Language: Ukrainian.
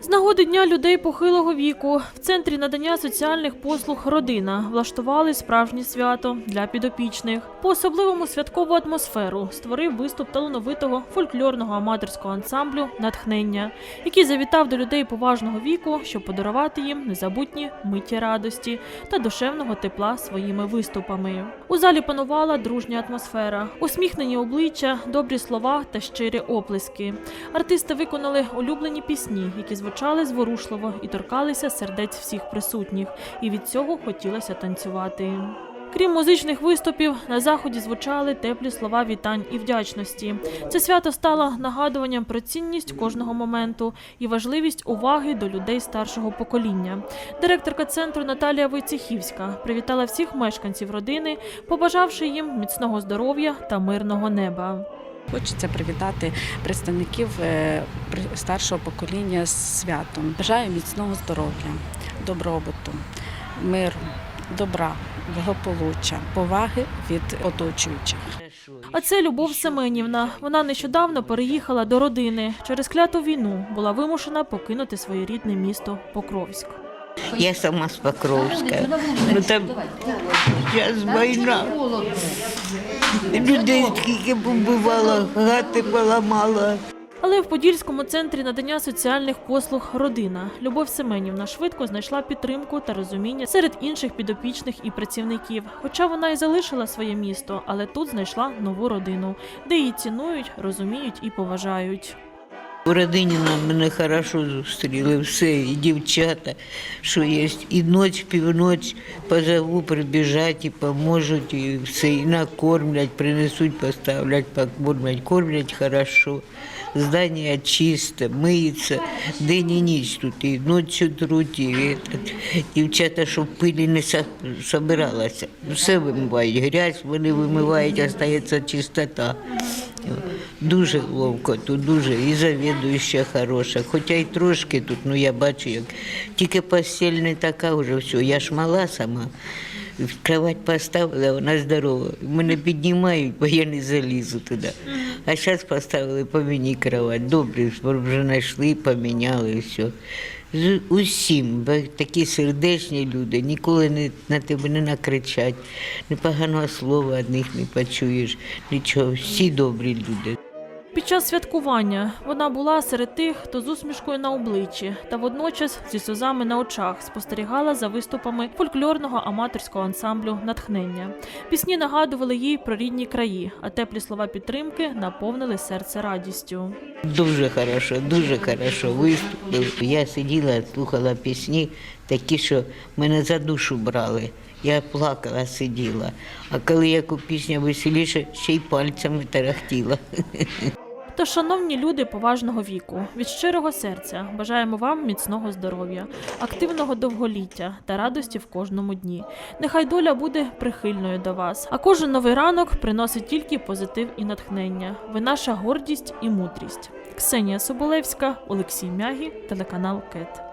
З нагоди дня людей похилого віку в центрі надання соціальних послуг родина влаштували справжнє свято для підопічних. По особливому святкову атмосферу створив виступ талановитого фольклорного аматорського ансамблю Натхнення, який завітав до людей поважного віку, щоб подарувати їм незабутні миті радості та душевного тепла своїми виступами. У залі панувала дружня атмосфера, усміхнені обличчя, добрі слова та щирі оплески. Артисти виконали улюблені пісні, які звучали зворушливо і торкалися сердець всіх присутніх, і від цього хотілося танцювати. Крім музичних виступів, на заході звучали теплі слова вітань і вдячності. Це свято стало нагадуванням про цінність кожного моменту і важливість уваги до людей старшого покоління. Директорка центру Наталія Войцехівська привітала всіх мешканців родини, побажавши їм міцного здоров'я та мирного неба. Хочеться привітати представників е, старшого покоління з святом. Бажаю міцного здоров'я, добробуту, миру, добра, благополуччя, поваги від оточуючих. А це Любов Семенівна. Вона нещодавно переїхала до родини. Через кляту війну була вимушена покинути своє рідне місто Покровськ. Я сама з Покровська. Ну там зараз війна. Людей скільки побивала, хати поламала. Але в Подільському центрі надання соціальних послуг родина Любов Семенівна швидко знайшла підтримку та розуміння серед інших підопічних і працівників. Хоча вона і залишила своє місто, але тут знайшла нову родину, де її цінують, розуміють і поважають. В родині нам мене хорошо зустріли, все, і дівчата, що є. І ніч, північ позову, прибіжать і поможуть, і все, і накормлять, принесуть, поставлять, покормлять, кормлять хорошо. Здання чисте, миється, день і ніч тут, і ночі труть, і этот. дівчата, щоб пилі не со- собиралася. Все вимивають, грязь вони вимивають, остається чистота. Дуже ловко тут, дуже і завідуюча хороша. Хоча й трошки тут, ну я бачу, як тільки постіль не така вже все. Я ж мала сама. Кровать поставила, вона здорова. Мене піднімають, бо я не залізу туди. А зараз поставили по мені кровать. Добре, вже знайшли, поміняли і все. З усім, бо такі сердечні люди, ніколи не, на тебе не накричать, ні поганого слова від них не почуєш, нічого, всі добрі люди. Під час святкування вона була серед тих, хто з усмішкою на обличчі та водночас зі сльозами на очах спостерігала за виступами фольклорного аматорського ансамблю Натхнення. Пісні нагадували їй про рідні краї, а теплі слова підтримки наповнили серце радістю. Дуже хорошо, дуже хорошо виступив. Я сиділа, слухала пісні, такі, що мене за душу брали. Я плакала, сиділа. А коли яку пісня веселіше, ще й пальцями тарахтіла. Тож, шановні люди поважного віку, від щирого серця бажаємо вам міцного здоров'я, активного довголіття та радості в кожному дні. Нехай доля буде прихильною до вас, а кожен новий ранок приносить тільки позитив і натхнення. Ви наша гордість і мудрість. Ксенія Соболевська, Олексій Мягі, телеканал КЕТ.